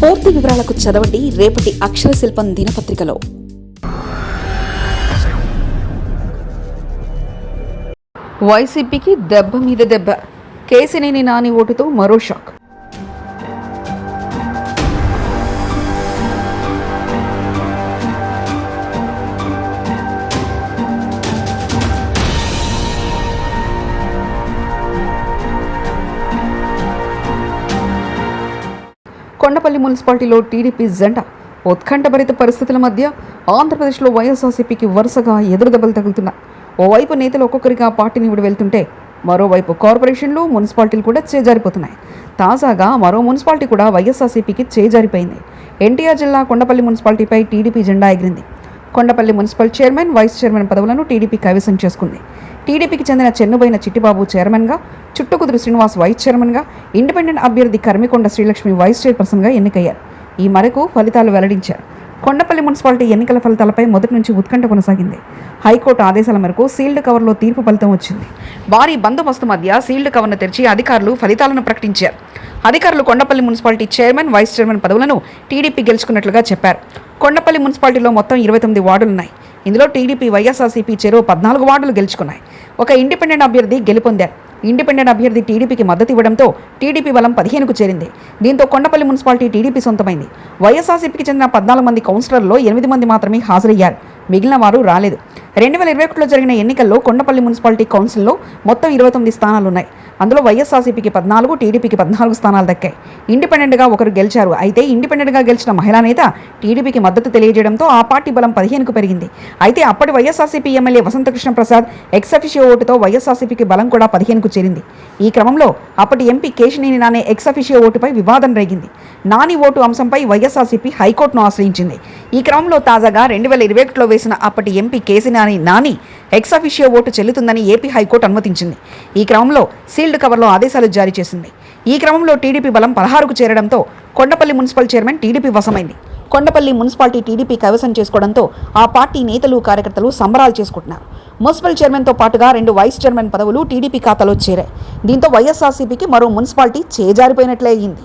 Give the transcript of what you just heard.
పూర్తి వివరాలకు చదవండి రేపటి అక్షర శిల్పం దినపత్రికలో. వైసీపీకి దెబ్బ మీద దెబ్బ. కేసినేని నాని ఓటుతో మరో షాక్. కొండపల్లి మున్సిపాలిటీలో టీడీపీ జెండా. ఉత్కంఠభరిత పరిస్థితుల మధ్య ఆంధ్రప్రదేశ్లో వైఎస్ఆర్సీపీకి వరుసగా ఎదురుదెబ్బలు తగులుతున్నాయి. ఓవైపు నేతలు ఒక్కొక్కరిగా పార్టీని విడి వెళ్తుంటే మరోవైపు కార్పొరేషన్లు మున్సిపాలిటీలు కూడా చేజారిపోతున్నాయి. తాజాగా మరో మున్సిపాలిటీ కూడా వైఎస్ఆర్సీపీకి చేజారిపోయింది. ఎన్టీఆర్ జిల్లా కొండపల్లి మున్సిపాలిటీపై టీడీపీ జెండా ఎగిరింది. Kondapalli municipal chairman vice chairman పదవులను టీడీపీ కైవసం చేసుకుంది. టీడీపీకి చెందిన చెన్నుబైన చిట్టిబాబు చైర్మన్గా చుట్టుకుదురు శ్రీనివాస్ వైస్ చైర్మన్గా ఇండిపెండెంట్ అభ్యర్థి కర్మికొండ శ్రీలక్ష్మి వైస్ చైర్పర్సన్గా ఎన్నికయ్యారు. ఈ మేరకు ఫలితాలు వెల్లడించారు. కొండపల్లి మున్సిపాలిటీ ఎన్నికల ఫలితాలపై మొదటి నుంచి ఉత్కంఠ కొనసాగింది. హైకోర్టు ఆదేశాల మేరకు సీల్డ్ కవర్లో తీర్పు ఫలితం వచ్చింది. భారీ బందోబస్తు మధ్య సీల్డ్ కవర్ను తెరిచి అధికారులు ఫలితాలను ప్రకటించారు. అధికారులు Kondapalli municipality chairman vice chairman పదవులను టీడీపీ గెలుచుకున్నట్లుగా చెప్పారు. కొండపల్లి మున్సిపాలిటీలో మొత్తం ఇరవై తొమ్మిది వార్డులున్నాయి. ఇందులో టీడీపీ వైఎస్ఆర్సీపీ చెరువు పద్నాలుగు వార్డులు గెలుచుకున్నాయి. ఒక ఇండిపెండెంట్ అభ్యర్థి గెలుపొందారు. ఇండిపెండెంట్ అభ్యర్థి టీడీపీకి మద్దతు ఇవ్వడంతో టీడీపీ బలం పదిహేనుకు చేరింది. దీంతో కొండపల్లి మున్సిపాలిటీ టీడీపీ సొంతమైంది. వైఎస్ఆర్సీపీకి చెందిన పద్నాలుగు మంది కౌన్సిలర్లో ఎనిమిది మంది మాత్రమే హాజరయ్యారు. మిగిలిన వారు రాలేదు. రెండు వేల ఇరవై ఒకటిలో జరిగిన ఎన్నికల్లో కొండపల్లి మున్సిపాలిటీ కౌన్సిల్లో మొత్తం ఇరవై తొమ్మిది స్థానాలు ఉన్నాయి అందులో వైఎస్ఆర్సీపీకి పద్నాలుగు టీడీపీకి పద్నాలుగు స్థానాలు దక్కాయి. ఇండిపెండెంట్గా ఒకరు గెలిచారు. అయితే ఇండిపెండెంట్గా గెలిచిన మహిళా నేత టీడీపీకి మద్దతు తెలియజేయడంతో ఆ పార్టీ బలం పదిహేనుకు పెరిగింది. అయితే అప్పటి YSRCP MLA Vasanthakrishna Prasad ex officio ఓటుతో వైఎస్ఆర్సీపీకి బలం కూడా పదిహేనుకు చేరింది. ఈ క్రమంలో అప్పటి ఎంపీ కేశినేని నానే ఎక్సఫిషియో ఓటుపై వివాదం రేగింది. నాని ఓటు అంశంపై వైఎస్ఆర్సీపీ హైకోర్టును ఆశ్రయించింది. ఈ క్రమంలో తాజాగా రెండు వేల ఇరవై ఒకటిలో వేసిన అప్పటి MP Kesineni Nani ex officio vote చెల్లుతుందని AP high court అనుమతించింది. ఈ క్రమంలో సీల్డ్ కవర్లో ఆదేశాలు జారీ చేసింది. ఈ క్రమంలో టీడీపీ బలం పదహారుకు చేరడంతో కొండపల్లి మున్సిపల్ చైర్మన్ టీడీపీ వశమైంది. కొండపల్లి మున్సిపాలిటీ టీడీపీ కైవసం చేసుకోవడంతో ఆ పార్టీ నేతలు కార్యకర్తలు సంబరాలు చేసుకుంటున్నారు. మున్సిపల్ చైర్మన్తో పాటుగా రెండు వైస్ చైర్మన్ పదవులు టీడీపీ ఖాతాలో చేరాయి. దీంతో వైఎస్ఆర్సీపీకి మరో మున్సిపాలిటీ చేజారిపోయినట్లే అయింది.